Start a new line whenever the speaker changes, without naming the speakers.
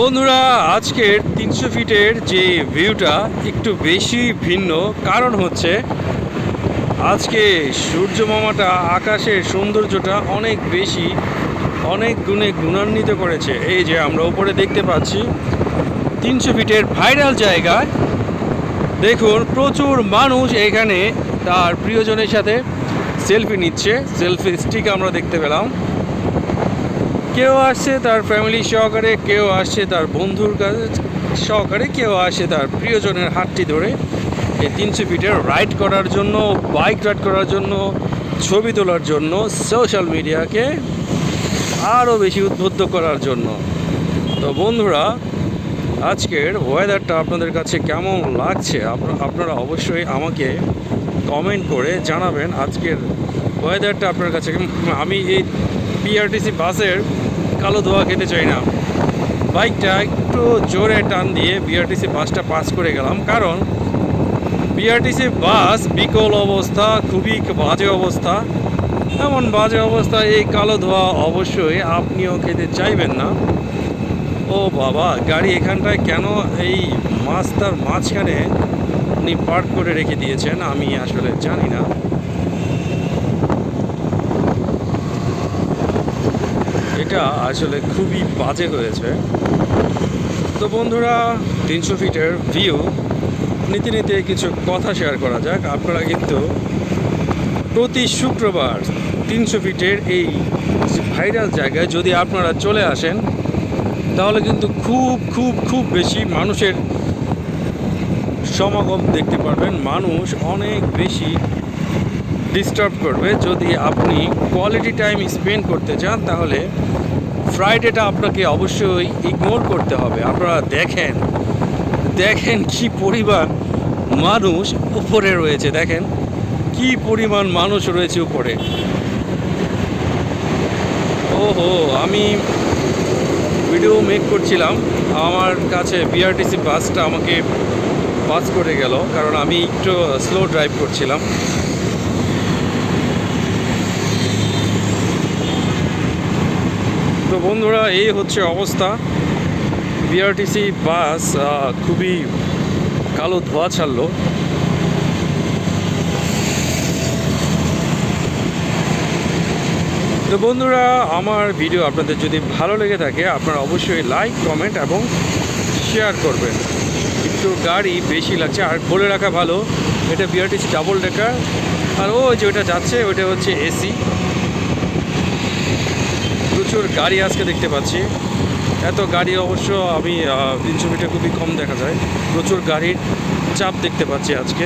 বন্ধুরা, আজকের তিনশো ফিটের যে ভিউটা একটু বেশি ভিন্ন কারণ হচ্ছে, আজকে সূর্য মামাটা আকাশের সৌন্দর্যটা অনেক বেশি, অনেক গুণে গুণান্বিত করেছে। এই যে আমরা উপরে দেখতে পাচ্ছি, তিনশো ফিটের ভাইরাল জায়গায়। দেখুন, প্রচুর মানুষ এখানে তার প্রিয়জনের সাথে সেলফি নিচ্ছে, সেলফি স্টিক আমরা দেখতে পেলাম। কেউ আসছে তার ফ্যামিলি সহকারে, কেউ আসছে তার বন্ধুর কাছে, সহকারে কেউ আসে তার প্রিয়জনের হাতটি ধরে। এই তিনশো ফিটের রাইড করার জন্য বাইক রাইড করার জন্য, ছবি তোলার জন্য সোশ্যাল মিডিয়াকে আরও বেশি উদ্বুদ্ধ করার জন্য। তো বন্ধুরা, আজকের ওয়েদারটা আপনাদের কাছে কেমন লাগছে? আপনা- আপনারা অবশ্যই আমাকে কমেন্ট করে জানাবেন আজকের ওয়েদারটা আপনার কাছে আমি এই পিআরটিসি বাসের কালো ধোয়া খেতে চাই না। বাইকটা একটু জোরে টান দিয়ে বিআরটিসি বাসটা পাস করে গেলাম, কারণ বিআরটিসি বাস বিকল অবস্থা, খুবই বাজে অবস্থা। এমন বাজে অবস্থা, এই কালো ধোয়া অবশ্যই আপনিও খেতে চাইবেন না। ও বাবা, গাড়ি এখানটায় কেন এই মাছটার মাঝখানে উনি পার্ক করে রেখে দিয়েছেন, আমি আসলে জানি না। এটা আসলে খুবই বাজে হয়েছে। তো বন্ধুরা, তিনশো ফিটের ভিউ নীতি নীতি কিছু কথা শেয়ার করা যাক। আপনারা কিন্তু প্রতি শুক্রবার তিনশো ফিটের এই ভাইরাল জায়গায় যদি আপনারা চলে আসেন, তাহলে কিন্তু খুব খুব খুব বেশি মানুষের সমাগম দেখতে পারবেন। মানুষ অনেক বেশি ডিস্টার্ব করবে। যদি আপনি কোয়ালিটি টাইম স্পেন্ড করতে চান, তাহলে ফ্রাইডেটা আপনাকে অবশ্যই ইগনোর করতে হবে। আপনারা দেখেন দেখেন কি পরিমাণ মানুষ উপরে রয়েছে। দেখেন কি পরিমাণ মানুষ রয়েছে উপরে। ওহো, আমি ভিডিও মেক করছিলাম। আমার কাছে বিআরটিসি বাসটা আমাকে পাস করে গেল, কারণ আমি একটু স্লো ড্রাইভ করছিলাম। বন্ধুরা, এই হচ্ছে অবস্থা। বিআরটিসি বাস খুবই কালো ধোয়া ছাড়লো। তো বন্ধুরা, আমার ভিডিও আপনাদের যদি ভালো লেগে থাকে, আপনারা অবশ্যই লাইক, কমেন্ট এবং শেয়ার করবেন। একটু গাড়ি বেশি লাগছে, আর বলে রাখা ভালো, এটা বিআরটিসি ডাবল ডেকার আর ও যে ওটা যাচ্ছে ওটা হচ্ছে এসি প্রচুর গাড়ি আজকে দেখতে পাচ্ছি। এত গাড়ি অবশ্য আমি তিনশো মিটার খুবই কম দেখা যায়। প্রচুর গাড়ির চাপ দেখতে পাচ্ছি আজকে।